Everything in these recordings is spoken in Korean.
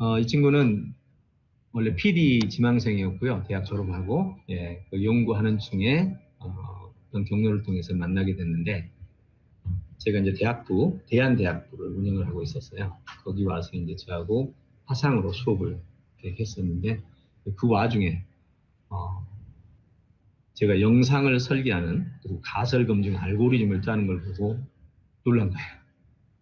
어, 이 친구는 원래 PD 지망생이었고요. 대학 졸업하고 예, 그 연구하는 중에 어, 어떤 경로를 통해서 만나게 됐는데 제가 이제 대학부 대한대학부를 운영을 하고 있었어요. 거기 와서 이제 저하고 화상으로 수업을 했었는데 그 와중에 어, 제가 영상을 설계하는 그리고 가설 검증 알고리즘을 짜는 걸 보고 놀란 거예요.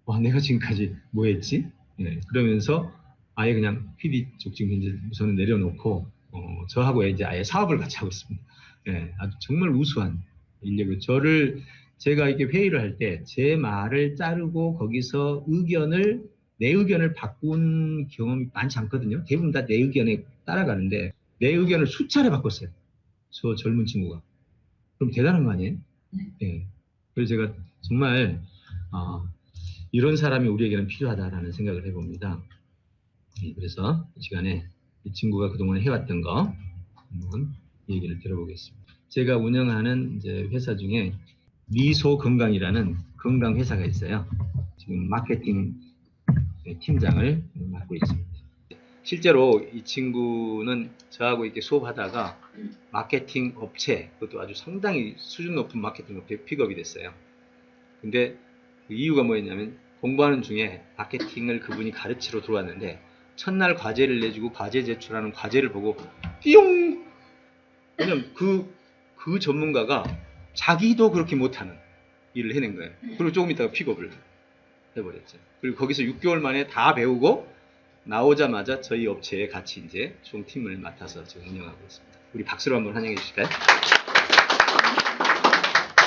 와, 내가 지금까지 뭐 했지? 예, 그러면서 아예 그냥 PD 쪽 지금 이제 우선은 내려놓고 어, 저하고 이제 아예 사업을 같이 하고 있습니다. 예, 아주 정말 우수한 인력을 저를 제가 이렇게 회의를 할 때 제 말을 자르고 거기서 의견을 내 의견을 바꾼 경험이 많지 않거든요. 대부분 다 내 의견에 따라가는데 내 의견을 수차례 바꿨어요. 저 젊은 친구가. 그럼 대단한 거 아니에요? 네. 예. 그래서 제가 정말 어, 이런 사람이 우리에게는 필요하다라는 생각을 해봅니다. 예, 그래서 이 시간에 이 친구가 그동안 해왔던 거 한번 얘기를 들어보겠습니다. 제가 운영하는 이제 회사 중에 미소 건강이라는 건강 회사가 있어요. 지금 마케팅 팀장을 맡고 있습니다. 실제로 이 친구는 저하고 이렇게 수업하다가 마케팅 업체, 그것도 아주 상당히 수준 높은 마케팅 업체에 픽업이 됐어요. 근데 그 이유가 뭐였냐면 공부하는 중에 마케팅을 그분이 가르치러 들어왔는데 첫날 과제를 내주고 과제 제출하는 과제를 보고 띠용! 왜냐면 그, 그 전문가가 자기도 그렇게 못하는 일을 해낸 거예요. 그리고 조금 있다가 픽업을 해버렸죠. 그리고 거기서 6개월 만에 다 배우고 나오자마자 저희 업체에 같이 이제 총 팀을 맡아서 지금 운영하고 있습니다. 우리 박수로 한번 환영해 주실까요?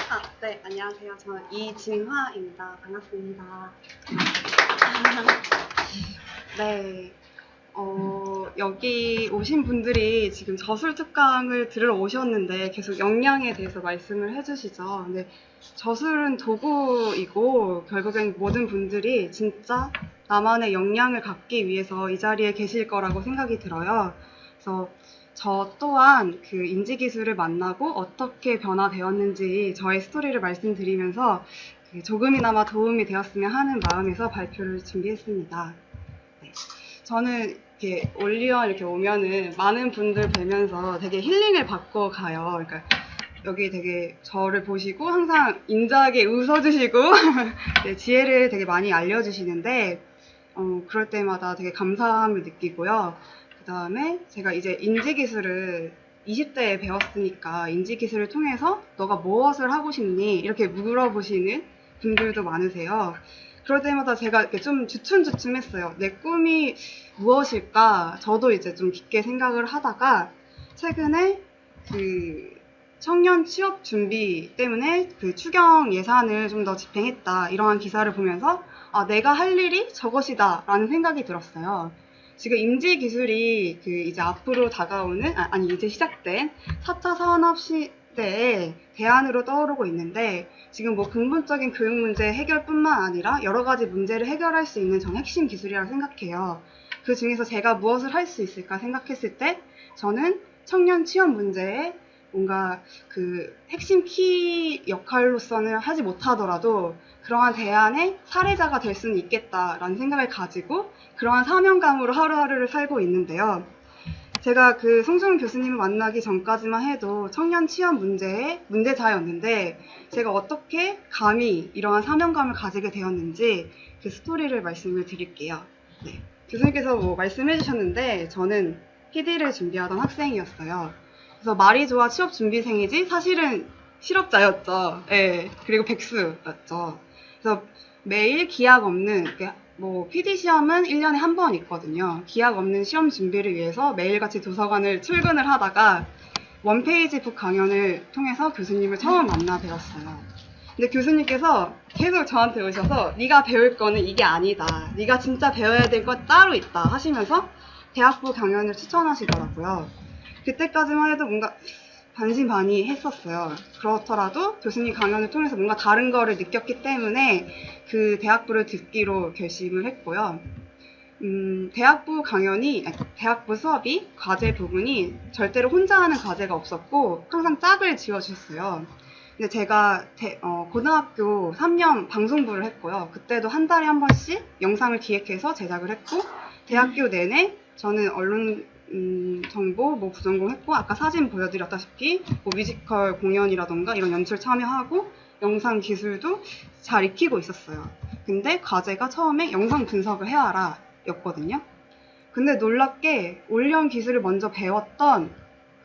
아, 네, 안녕하세요. 저는 이진화입니다. 반갑습니다. 네, 어, 여기 오신 분들이 지금 저술 특강을 들으러 오셨는데 계속 영양에 대해서 말씀을 해주시죠. 근데 저술은 도구이고 결국엔 모든 분들이 진짜 나만의 역량을 갖기 위해서 이 자리에 계실 거라고 생각이 들어요. 그래서 저 또한 그 인지기술을 만나고 어떻게 변화되었는지 저의 스토리를 말씀드리면서 그 조금이나마 도움이 되었으면 하는 마음에서 발표를 준비했습니다. 네. 저는 이렇게 올리원 이렇게 오면은 많은 분들 뵈면서 되게 힐링을 받고 가요. 그러니까 여기 되게 저를 보시고 항상 인자하게 웃어주시고 네, 지혜를 되게 많이 알려주시는데 어, 그럴 때마다 되게 감사함을 느끼고요. 그 다음에 제가 이제 인지기술을 20대에 배웠으니까 인지기술을 통해서 너가 무엇을 하고 싶니? 이렇게 물어보시는 분들도 많으세요. 그럴 때마다 제가 이렇게 좀 주춤주춤했어요. 내 꿈이 무엇일까? 저도 이제 좀 깊게 생각을 하다가 최근에 그 청년 취업 준비 때문에 그 추경 예산을 좀 더 집행했다. 이러한 기사를 보면서 아, 내가 할 일이 저것이다. 라는 생각이 들었어요. 지금 인지 기술이 그 이제 앞으로 다가오는 아, 니 이제 시작된 4차 산업 시 대의 대안으로 떠오르고 있는데 지금 뭐 근본적인 교육 문제 해결뿐만 아니라 여러 가지 문제를 해결할 수 있는 전 핵심 기술이라고 생각해요. 그 중에서 제가 무엇을 할 수 있을까 생각했을 때 저는 청년 취업 문제에 뭔가 그 핵심 키 역할로서는 하지 못하더라도 그러한 대안의 사례자가 될 수는 있겠다라는 생각을 가지고 그러한 사명감으로 하루하루를 살고 있는데요. 제가 그 송중훈 교수님을 만나기 전까지만 해도 청년 취업 문제의 문제자였는데 제가 어떻게 감히 이러한 사명감을 가지게 되었는지 그 스토리를 말씀을 드릴게요. 네. 교수님께서 뭐 말씀해 주셨는데 저는 PD를 준비하던 학생이었어요. 그래서 말이 좋아 취업 준비생이지 사실은 실업자였죠. 예. 그리고 백수였죠. 그래서 매일 기약 없는 이렇게 뭐 PD 시험은 1년에 한 번 있거든요. 기약 없는 시험 준비를 위해서 매일같이 도서관을 출근을 하다가 원페이지 북 강연을 통해서 교수님을 처음 만나 뵈었어요. 근데 교수님께서 계속 저한테 오셔서 네가 배울 거는 이게 아니다. 네가 진짜 배워야 될 것 따로 있다 하시면서 대학부 강연을 추천하시더라고요. 그때까지만 해도 뭔가 반신반의 했었어요. 그렇더라도 교수님 강연을 통해서 뭔가 다른 거를 느꼈기 때문에 그 대학부를 듣기로 결심을 했고요. 음, 대학부 강연이, 대학부 수업이 과제 부분이 절대로 혼자 하는 과제가 없었고 항상 짝을 지어주셨어요. 근데 제가 대- 어, 고등학교 3년 방송부를 했고요. 그때도 한 달에 한 번씩 영상을 기획해서 제작을 했고 대학교 내내 저는 언론 음, 정보 뭐 부전공했고 아까 사진 보여드렸다시피 뭐 뮤지컬 공연이라던가 이런 연출 참여하고 영상 기술도 잘 익히고 있었어요. 근데 과제가 처음에 영상 분석을 해와라 였거든요. 근데 놀랍게 올리언 기술을 먼저 배웠던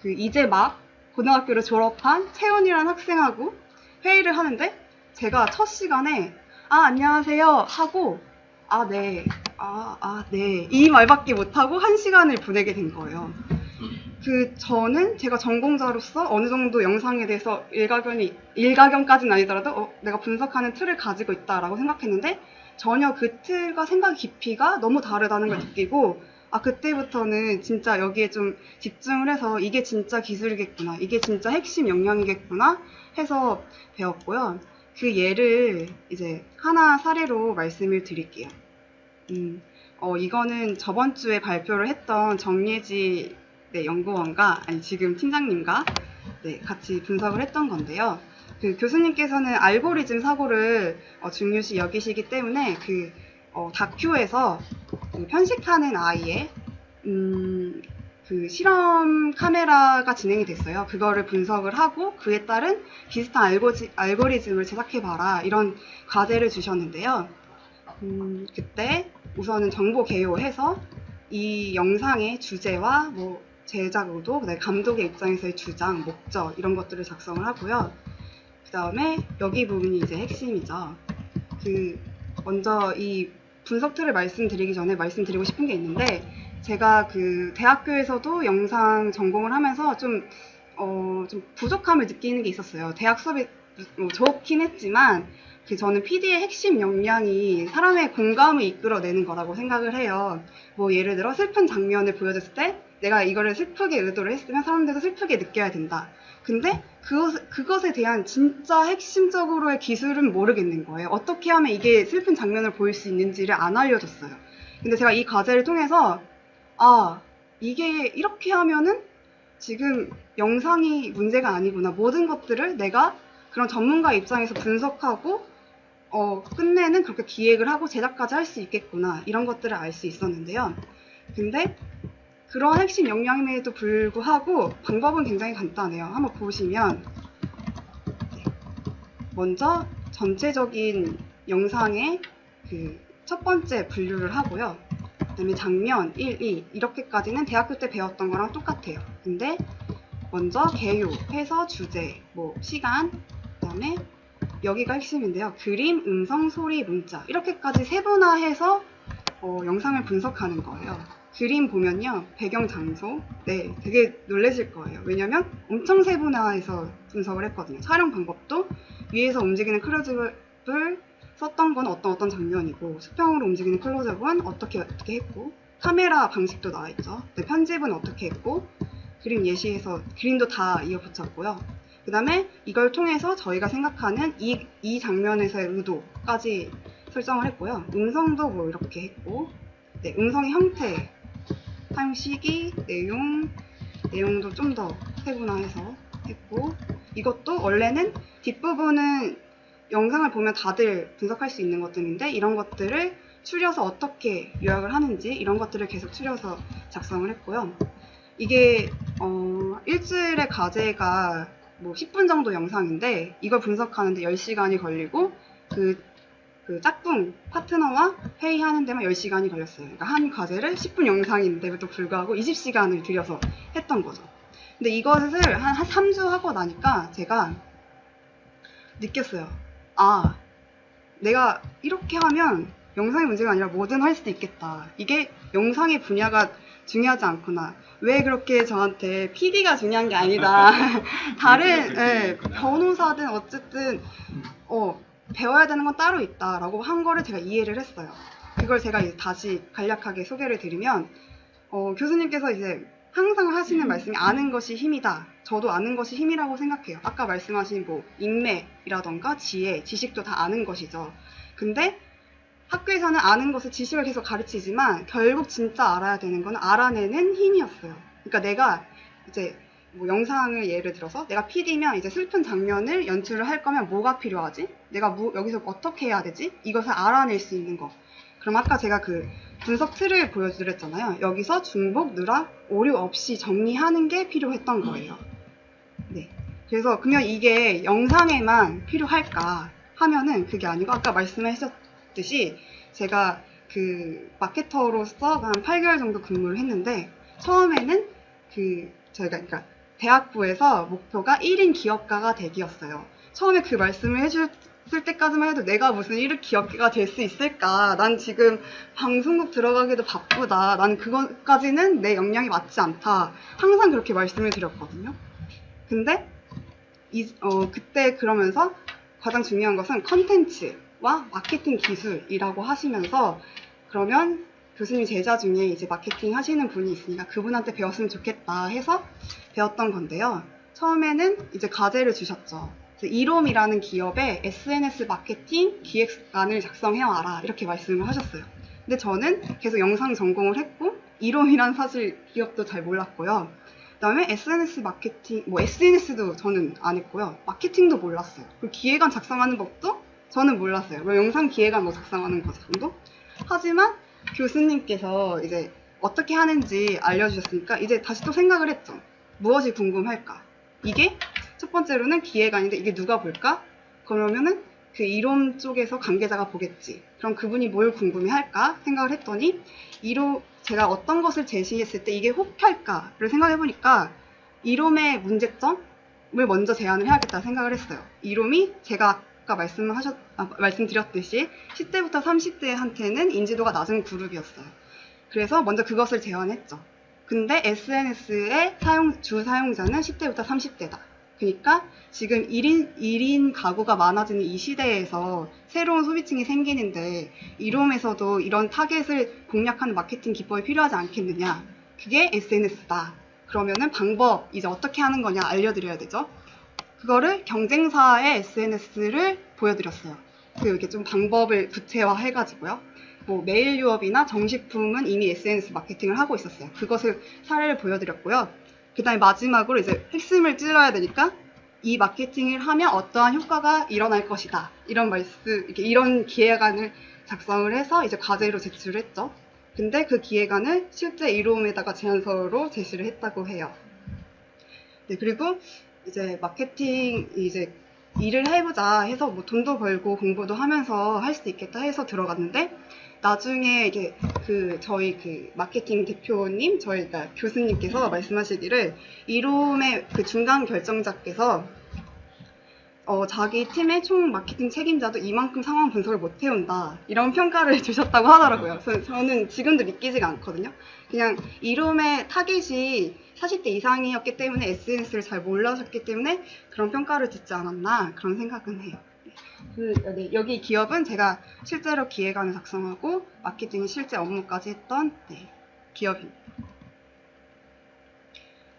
그 이제 막 고등학교를 졸업한 채원이라는 학생하고 회의를 하는데 제가 첫 시간에 아 안녕하세요 하고 아 네, 아, 아, 네. 이 말밖에 못하고 한 시간을 보내게 된 거예요. 그, 저는 제가 전공자로서 어느 정도 영상에 대해서 일가견이, 일가견까지는 아니더라도, 어, 내가 분석하는 틀을 가지고 있다라고 생각했는데, 전혀 그 틀과 생각 깊이가 너무 다르다는 걸 느끼고, 아, 그때부터는 진짜 여기에 좀 집중을 해서 이게 진짜 기술이겠구나, 이게 진짜 핵심 역량이겠구나 해서 배웠고요. 그 예를 이제 하나 사례로 말씀을 드릴게요. 음, 어, 이거는 저번 주에 발표를 했던 정예지 네, 연구원과, 아니, 지금 팀장님과 네, 같이 분석을 했던 건데요. 그 교수님께서는 알고리즘 사고를 어, 중요시 여기시기 때문에 그 어, 다큐에서 그 편식하는 아이의 음, 그 실험 카메라가 진행이 됐어요. 그거를 분석을 하고 그에 따른 비슷한 알고지, 알고리즘을 제작해봐라 이런 과제를 주셨는데요. 음, 그때 우선은 정보 개요해서 이 영상의 주제와 뭐 제작 의도, 감독의 입장에서의 주장, 목적 이런 것들을 작성을 하고요. 그 다음에 여기 부분이 이제 핵심이죠. 그 먼저 이 분석 틀을 말씀드리기 전에 말씀드리고 싶은 게 있는데 제가 그 대학교에서도 영상 전공을 하면서 좀, 어, 좀 부족함을 느끼는 게 있었어요. 대학 수업이 뭐 좋긴 했지만 그 저는 PD의 핵심 역량이 사람의 공감을 이끌어내는 거라고 생각을 해요. 뭐 예를 들어 슬픈 장면을 보여줬을 때 내가 이거를 슬프게 의도를 했으면 사람들도 슬프게 느껴야 된다. 근데 그것, 그것에 대한 진짜 핵심적으로의 기술은 모르겠는 거예요. 어떻게 하면 이게 슬픈 장면을 보일 수 있는지를 안 알려줬어요. 근데 제가 이 과제를 통해서 아, 이게 이렇게 하면은 지금 영상이 문제가 아니구나. 모든 것들을 내가 그런 전문가 입장에서 분석하고 어, 끝내는 그렇게 기획을 하고 제작까지 할 수 있겠구나. 이런 것들을 알 수 있었는데요. 근데 그런 핵심 역량임에도 불구하고 방법은 굉장히 간단해요. 한번 보시면 네. 먼저 전체적인 영상의 그 첫 번째 분류를 하고요. 그다음에 장면 1, 2 이렇게까지는 대학교 때 배웠던 거랑 똑같아요. 근데 먼저 개요 해서 주제, 뭐 시간, 그다음에 여기가 핵심인데요. 그림, 음성, 소리, 문자 이렇게까지 세분화해서 어, 영상을 분석하는 거예요. 그림 보면요, 배경 장소, 네, 되게 놀라실 거예요. 왜냐면 엄청 세분화해서 분석을 했거든요. 촬영 방법도 위에서 움직이는 클로즈업을 썼던 건 어떤 어떤 장면이고 수평으로 움직이는 클로즈업은 어떻게 어떻게 했고 카메라 방식도 나와 있죠. 네, 편집은 어떻게 했고 그림 예시에서 그림도 다 이어붙였고요. 그 다음에 이걸 통해서 저희가 생각하는 이, 이 장면에서의 의도까지 설정을 했고요. 음성도 뭐 이렇게 했고, 네, 음성의 형태, 사용 시기, 내용, 내용도 좀 더 세분화해서 했고, 이것도 원래는 뒷부분은 영상을 보면 다들 분석할 수 있는 것들인데, 이런 것들을 추려서 어떻게 요약을 하는지, 이런 것들을 계속 추려서 작성을 했고요. 이게, 어, 일주일의 과제가 뭐 10분 정도 영상인데 이걸 분석하는데 10시간이 걸리고 그, 그 짝꿍 파트너와 회의하는 데만 10시간이 걸렸어요. 그러니까 한 과제를 10분 영상인데도 불구하고 20시간을 들여서 했던 거죠. 근데 이것을 한, 한 3주 하고 나니까 제가 느꼈어요. 아, 내가 이렇게 하면 영상의 문제가 아니라 뭐든 할 수도 있겠다. 이게 영상의 분야가 중요하지 않구나. 왜 그렇게 저한테 PD가 중요한 게 아니다. 다른 예, 변호사든 어쨌든 어, 배워야 되는 건 따로 있다라고 한 거를 제가 이해를 했어요. 그걸 제가 이제 다시 간략하게 소개를 드리면 어, 교수님께서 이제 항상 하시는 말씀이 아는 것이 힘이다. 저도 아는 것이 힘이라고 생각해요. 아까 말씀하신 뭐 인맥이라던가 지혜, 지식도 다 아는 것이죠. 근데 학교에서는 아는 것을 지식을 계속 가르치지만 결국 진짜 알아야 되는 건 알아내는 힘이었어요. 그러니까 내가 이제 뭐 영상을 예를 들어서 내가 PD면 이제 슬픈 장면을 연출을 할 거면 뭐가 필요하지? 내가 뭐, 여기서 어떻게 해야 되지? 이것을 알아낼 수 있는 거. 그럼 아까 제가 그 분석 틀을 보여드렸잖아요. 여기서 중복, 누락, 오류 없이 정리하는 게 필요했던 거예요. 네. 그래서 그러면 이게 영상에만 필요할까 하면은 그게 아니고 아까 말씀하셨 듯이 제가 그 마케터로서 한 8개월 정도 근무를 했는데 처음에는 그 저희가 그러니까 대학부에서 목표가 1인 기업가가 되기였어요. 처음에 그 말씀을 해줬을 때까지만 해도 내가 무슨 1인 기업가가 될 수 있을까? 난 지금 방송국 들어가기도 바쁘다. 난 그것까지는 내 역량이 맞지 않다. 항상 그렇게 말씀을 드렸거든요. 근데 이, 어, 그때 그러면서 가장 중요한 것은 컨텐츠 와 마케팅 기술이라고 하시면서 그러면 교수님 제자 중에 이제 마케팅 하시는 분이 있으니까 그분한테 배웠으면 좋겠다 해서 배웠던 건데요. 처음에는 이제 과제를 주셨죠. 이롬이라는 기업의 SNS 마케팅 기획안을 작성해와라 이렇게 말씀을 하셨어요. 근데 저는 계속 영상 전공을 했고 이롬이란 사실 기업도 잘 몰랐고요. 그다음에 SNS 마케팅, 뭐 SNS도 저는 안 했고요. 마케팅도 몰랐어요. 그리고 기획안 작성하는 법도 저는 몰랐어요. 뭐 영상 기획안 뭐 작성하는 거 정도? 하지만 교수님께서 이제 어떻게 하는지 알려주셨으니까 이제 다시 또 생각을 했죠. 무엇이 궁금할까? 이게 첫 번째로는 기획안인데 이게 누가 볼까? 그러면은 그 이론 쪽에서 관계자가 보겠지. 그럼 그분이 뭘 궁금해할까 생각을 했더니 이로 제가 어떤 것을 제시했을 때 이게 혹할까를 생각해 보니까 이롬의 문제점을 먼저 제안을 해야겠다 생각을 했어요. 이롬이 제가 아까 말씀하셨 아, 말씀드렸듯이 10대부터 30대한테는 인지도가 낮은 그룹이었어요. 그래서 먼저 그것을 제안했죠. 근데 SNS의 사용, 주 사용자는 10대부터 30대다. 그러니까 지금 1인, 1인 가구가 많아지는 이 시대에서 새로운 소비층이 생기는데 이롬에서도 이런 타겟을 공략하는 마케팅 기법이 필요하지 않겠느냐. 그게 SNS다. 그러면은 방법, 이제 어떻게 하는 거냐 알려드려야 되죠. 그거를 경쟁사의 SNS를 보여드렸어요. 그 이렇게 좀 방법을 구체화 해가지고요. 뭐 메일 유업이나 정식품은 이미 SNS 마케팅을 하고 있었어요. 그것을 사례를 보여드렸고요. 그 다음에 마지막으로 이제 핵심을 찔러야 되니까 이 마케팅을 하면 어떠한 효과가 일어날 것이다. 이런 말씀, 이렇게 이런 기획안을 작성을 해서 이제 과제로 제출을 했죠. 근데 그 기획안을 실제 이로움에다가 제안서로 제시를 했다고 해요. 네, 그리고 이제 마케팅 이제 일을 해보자 해서 뭐 돈도 벌고 공부도 하면서 할 수 있겠다 해서 들어갔는데 나중에 이게 그 저희 그 마케팅 대표님 저희 가 교수님께서 말씀하시기를 이롬의 그 중간 결정자께서 어, 자기 팀의 총 마케팅 책임자도 이만큼 상황 분석을 못 해온다 이런 평가를 주셨다고 하더라고요. 저는 지금도 믿기지가 않거든요. 그냥 이롬의 타겟이 40대 이상이었기 때문에 SNS를 잘 몰라셨기 때문에 그런 평가를 듣지 않았나 그런 생각은 해요. 그, 네, 여기 기업은 제가 실제로 기획안을 작성하고 마케팅 실제 업무까지 했던 네, 기업입니다.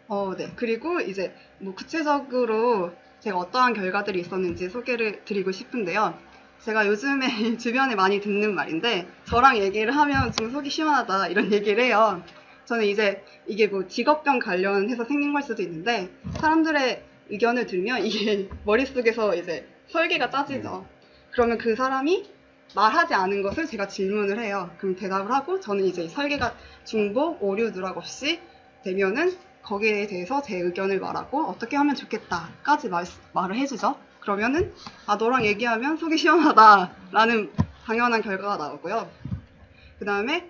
어, 네. 그리고 이제 뭐 구체적으로 제가 어떠한 결과들이 있었는지 소개를 드리고 싶은데요. 제가 요즘에 주변에 많이 듣는 말인데 저랑 얘기를 하면 좀 속이 시원하다 이런 얘기를 해요. 저는 이제 이게 뭐 직업병 관련해서 생긴 걸 수도 있는데 사람들의 의견을 들으면 이게 머릿속에서 이제 설계가 짜지죠. 그러면 그 사람이 말하지 않은 것을 제가 질문을 해요. 그럼 대답을 하고 저는 이제 이 설계가 중복, 오류, 누락 없이 되면은 거기에 대해서 제 의견을 말하고 어떻게 하면 좋겠다까지 말, 말을 해주죠. 그러면은 아 너랑 얘기하면 속이 시원하다라는 당연한 결과가 나오고요. 그 다음에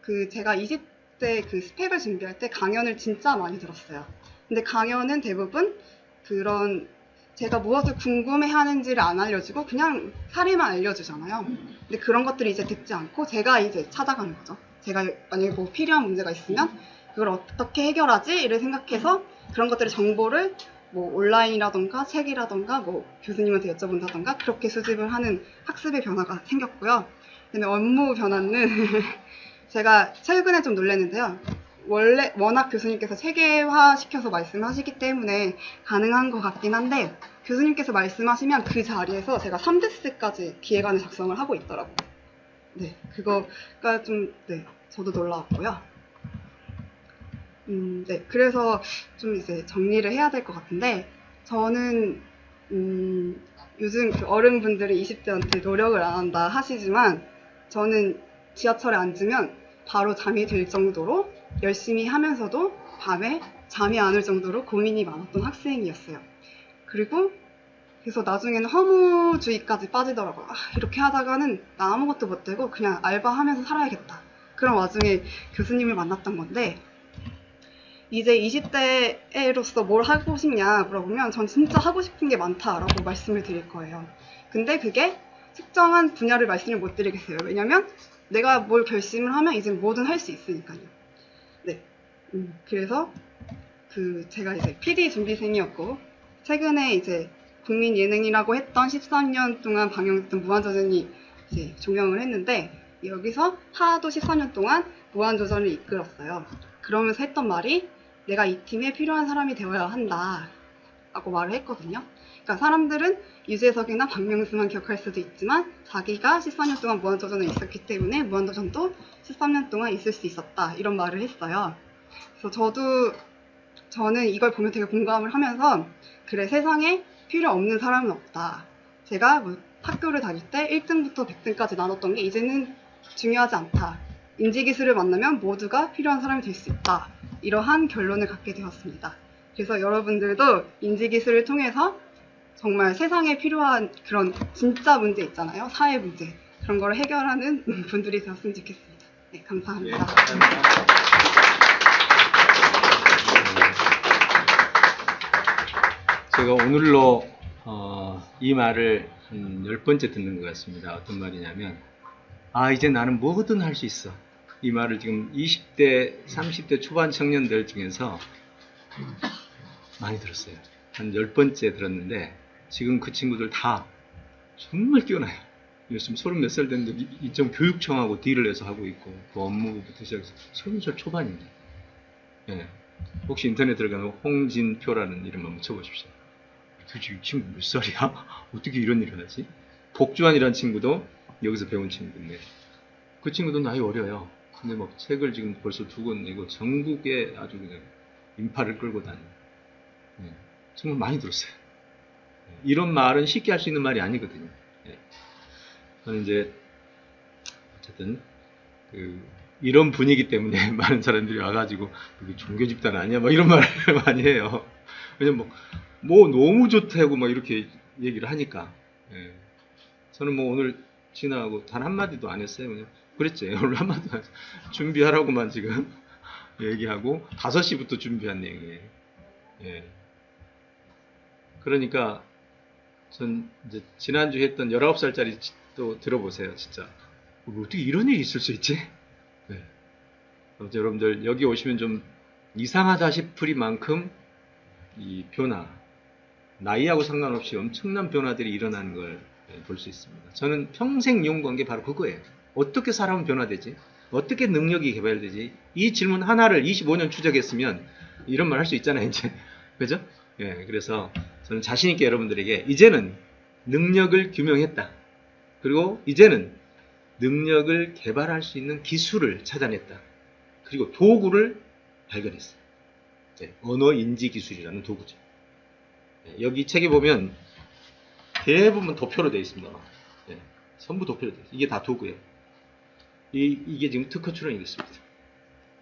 그 제가 20 대그 스펙을 준비할 때 강연을 진짜 많이 들었어요. 근데 강연은 대부분 그런 제가 무엇을 궁금해 하는지를 안 알려주고 그냥 사례만 알려주잖아요. 근데 그런 것들을 이제 듣지 않고 제가 이제 찾아가는 거죠. 제가 만약에 뭐 필요한 문제가 있으면 그걸 어떻게 해결하지? 이를 생각해서 그런 것들의 정보를 뭐 온라인이라던가 책이라던가 뭐 교수님한테 여쭤본다던가 그렇게 수집을 하는 학습의 변화가 생겼고요. 그다음에 업무 변화는 제가 최근에 좀 놀랐는데요. 원래 워낙 교수님께서 체계화 시켜서 말씀하시기 때문에 가능한 것 같긴 한데 교수님께서 말씀하시면 그 자리에서 제가 3대스까지 기획안을 작성을 하고 있더라고요. 네, 그거가 좀, 네, 저도 놀라웠고요. 음, 네, 그래서 좀 이제 정리를 해야 될 것 같은데, 저는, 음, 요즘 그 어른분들이 20대한테 노력을 안 한다 하시지만, 저는 지하철에 앉으면 바로 잠이 들 정도로 열심히 하면서도 밤에 잠이 안 올 정도로 고민이 많았던 학생이었어요. 그리고 그래서 나중에는 허무주의까지 빠지더라고요. 아, 이렇게 하다가는 나 아무것도 못 되고 그냥 알바하면서 살아야겠다. 그런 와중에 교수님을 만났던 건데 이제 20대로서 뭘 하고 싶냐 물어보면 전 진짜 하고 싶은 게 많다라고 말씀을 드릴 거예요. 근데 그게 특정한 분야를 말씀을 못 드리겠어요. 왜냐면 내가 뭘 결심을 하면 이제 뭐든 할 수 있으니까요. 네. 음, 그래서 그 제가 이제 PD 준비생이었고 최근에 이제 국민 예능이라고 했던 13년 동안 방영됐던 무한도전이 이제 종영을 했는데 여기서 하도 14년 동안 무한도전을 이끌었어요. 그러면서 했던 말이 내가 이 팀에 필요한 사람이 되어야 한다. 라고 말을 했거든요. 그러니까 사람들은 유재석이나 박명수만 기억할 수도 있지만 자기가 14년 동안 무한도전에 있었기 때문에 무한도전도 13년 동안 있을 수 있었다. 이런 말을 했어요. 그래서 저도 저는 이걸 보면 되게 공감을 하면서 그래 세상에 필요 없는 사람은 없다. 제가 뭐 학교를 다닐 때 1등부터 100등까지 나눴던 게 이제는 중요하지 않다. 인지기술을 만나면 모두가 필요한 사람이 될 수 있다. 이러한 결론을 갖게 되었습니다. 그래서 여러분들도 인지기술을 통해서 정말 세상에 필요한 그런 진짜 문제 있잖아요. 사회 문제. 그런 걸 해결하는 분들이 되었으면 좋겠습니다. 네, 예, 감사합니다. 감사합니다. 제가 오늘로 어, 이 말을 한 열 번째 듣는 것 같습니다. 어떤 말이냐면, 아, 이제 나는 뭐든 할 수 있어. 이 말을 지금 20대, 30대 초반 청년들 중에서 많이 들었어요. 한 열 번째 들었는데, 지금 그 친구들 다 정말 뛰어나요. 요즘 서른 몇 살 됐는데 이- 이점 교육청하고 딜을 해서 하고 있고 그 업무부터 시작해서 서른 살 초반입니다. 예. 혹시 인터넷 들어가면 홍진표라는 이름 한번 쳐보십시오. 도대체 이 친구 몇 살이야? 어떻게 이런 일을 하지? 복주환이라는 친구도 여기서 배운 친구인데 그 친구도 나이 어려요. 근데 막 책을 지금 벌써 두 권 내고 전국에 아주 그냥 인파를 끌고 다니는 예. 정말 많이 들었어요. 예. 이런 말은 쉽게 할 수 있는 말이 아니거든요. 예. 저는 이제 어쨌든 그 이런 분위기 때문에 많은 사람들이 와가지고 여기 종교 집단 아니야? 막 이런 말을 많이 해요. 왜냐면 뭐, 뭐 너무 좋다고 막 이렇게 얘기를 하니까. 예. 저는 뭐 오늘 지나가고 단 한마디도 안 했어요. 그냥 그랬지. 오늘 한마디도 안 했어요. 준비하라고만 지금 얘기하고 5시부터 준비한 내용이에요. 예. 그러니까 전 이제 지난주에 했던 19살짜리 또 들어보세요. 진짜. 뭐 어떻게 이런 일이 있을 수 있지? 네. 여러분들 여기 오시면 좀 이상하다 싶으리만큼 이 변화 나이하고 상관없이 엄청난 변화들이 일어나는 걸 볼 수 있습니다. 저는 평생 연구한 게 바로 그거예요. 어떻게 사람은 변화되지? 어떻게 능력이 개발되지? 이 질문 하나를 25년 추적했으면 이런 말 할 수 있잖아요, 이제. 그죠? 예, 그래서 저는 자신있게 여러분들에게 이제는 능력을 규명했다. 그리고 이제는 능력을 개발할 수 있는 기술을 찾아냈다. 그리고 도구를 발견했어요. 네, 언어 인지 기술이라는 도구죠. 네, 여기 책에 보면 대부분 도표로 되어 있습니다. 네, 전부 도표로 되어 있어요. 이게 다 도구예요. 이, 이게 지금 특허 출원이 됐습니다.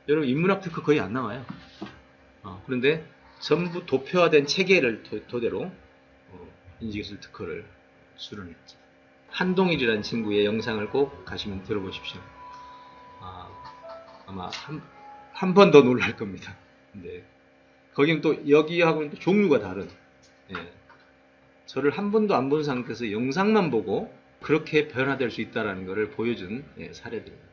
여러분 인문학 특허 거의 안 나와요. 어, 그런데 전부 도표화된 체계를 도, 대로 인지기술 특허를 수령했죠. 한동일이라는 친구의 영상을 꼭 가시면 들어보십시오. 아, 아마 한, 한번 더 놀랄 겁니다. 근데 거기는 또 여기하고는 또 종류가 다른 예. 저를 한 번도 안 본 상태에서 영상만 보고 그렇게 변화될 수 있다는 것을 보여준 예, 사례들입니다.